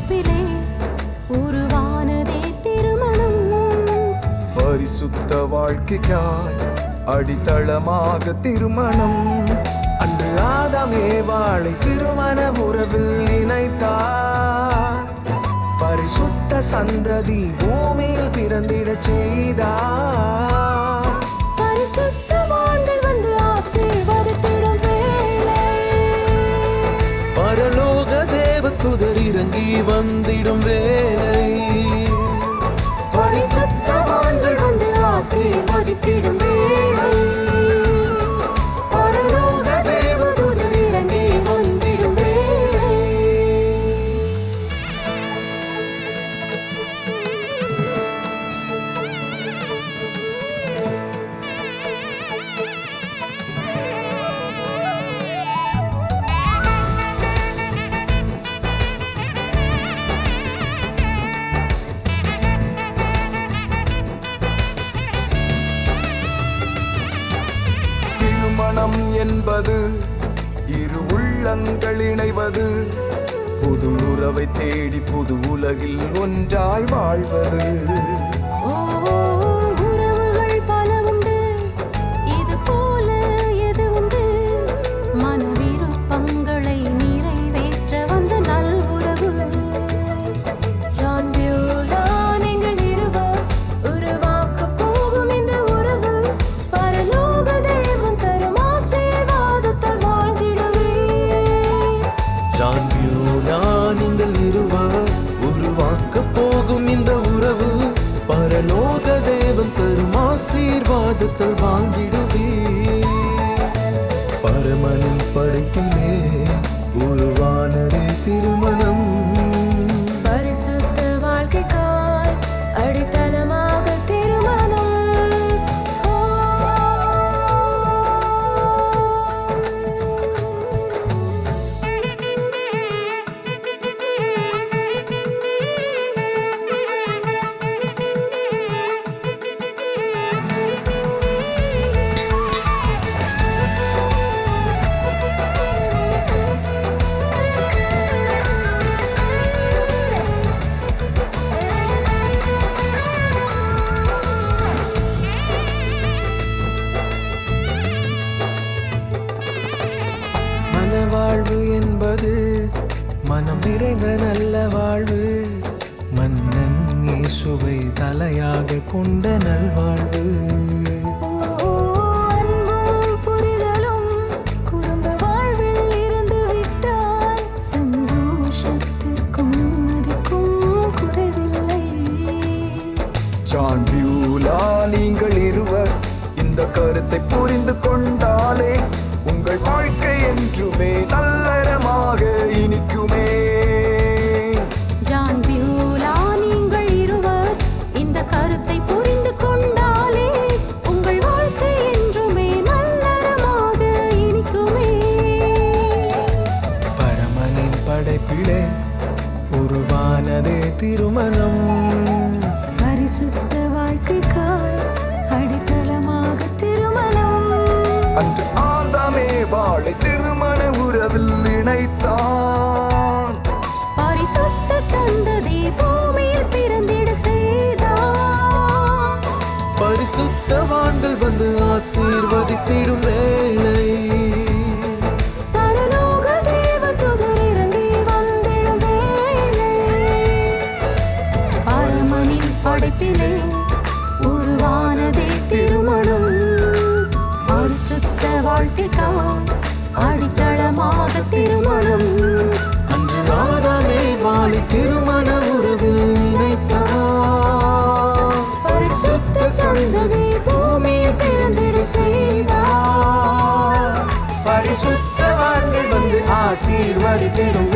படைப்பிலே உருவானதே திருமணம். பரிசுத்த வாழ்க்கைக்காய் அடித்தளமாக திருமணம். அன்று ஆதாமே வாழை திருமண உறவில் இணைத்தார் பரிசுத்த சந்ததி பூமியில் பிறந்திட செய்தார். இறங்கி வந்திடும் வேலை. பரிசுத்தவான்கள் வந்து ஆசீர்வதித்திடும் திருமணம் என்பது இரு உள்ளங்கள் இணைவது. புது உறவை தேடி புது உலகில் ஒன்றாய் வாழ்வது. ஆசீர்வாதத்தால் வாழ்ந்திடும் மனம் நிறைந்த நல்ல வாழ்வு. மன்னன் இயேசுவை தலையாக கொண்ட நல்வாழ்வு. உருவானதே திருமணம். பரிசுத்த வாழ்க்கைக்காய் அடித்தளமாக திருமணம். அன்று ஆதாமே வாழை திருமண உறவில் இணைத்தான். பரிசுத்த சந்ததி பூமியில் பிறந்திட செய்தார் பரிசுத்தவான்கள் வந்து ஆசீர்வதித்திடும் வேளை. உருவானதே திருமணம். பரிசுத்த வாழ்க்கைக்காய் அடித்தளமாக திருமணம். அன்று ஆதாமே வாழை திருமண உறவில் இணைத்தார் பரிசுத்த சந்ததி பூமியில் பிறந்திட செய்தார். பரிசுத்தவான்கள் வந்து ஆசீர்வதித்திடும்